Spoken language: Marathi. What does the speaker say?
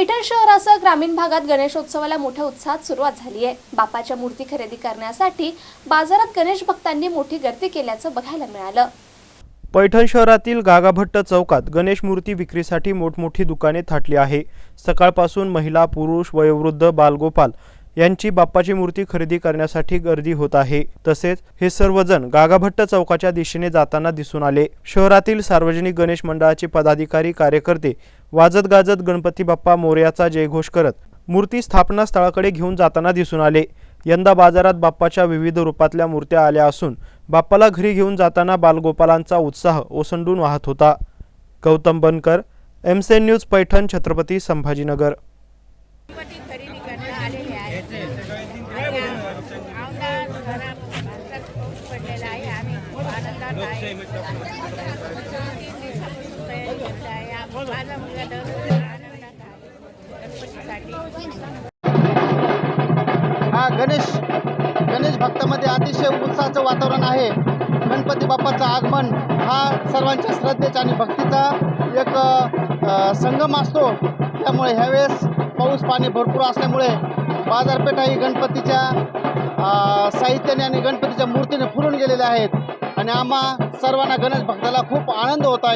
पैठण शहरासह ग्रामीण भागात गणेशोत्सवाला मोठ्या उत्साहात सुरुवात झाली आहे. बापाच्या मूर्ती खरेदी करण्यासाठी बाजारात गणेश भक्तांनी मोठी गर्दी केल्याचं बघायला मिळालं. पैठण शहरातील गागाभट्ट चौकात गणेश मूर्ती विक्रीसाठी मोठमोठी दुकाने थाटली आहे. सकाळपासून महिला पुरुष वयोवृद्ध बालगोपाल यांची बाप्पाची मूर्ती खरेदी करण्यासाठी गर्दी होत आहे. तसेच हे सर्वजण गागाभट्ट चौकाच्या दिशेने जाताना दिसून आले. शहरातील सार्वजनिक गणेश मंडळाचे पदाधिकारी कार्यकर्ते वाजत गाजत गणपती बाप्पा मोर्याचा जयघोष करत मूर्ती स्थापना स्थळाकडे घेऊन जाताना दिसून आले. यंदा बाजारात बाप्पाच्या विविध रूपातल्या मूर्त्या आल्या असून बाप्पाला घरी घेऊन जाताना बालगोपालांचा उत्साह ओसंडून वाहत होता. गौतम बनकर एमसेन न्यूज पैठण छत्रपती संभाजीनगर. पडलेला आहे आम्ही आनंदात आहे. तीन दिवसापूर्वी माझा मुलगा दररोज आनंदात आहे गणपतीसाठी हा गणेश. गणेश भक्तामध्ये अतिशय उत्साहाचं वातावरण आहे. गणपती बाप्पाचं आगमन हा सर्वांच्या श्रद्धेचा आणि भक्तीचा एक संगम असतो. त्यामुळे ह्यावेळेस पाऊस पाणी भरपूर असल्यामुळे बाजारपेठा ही गणपतीच्या साहित्याने आणि गणपतीच्या मूर्तीने फुलून गेलेल्या आहेत. आणि आम्हा सर्वांना गणेश भक्ताला खूप आनंद होत आहे.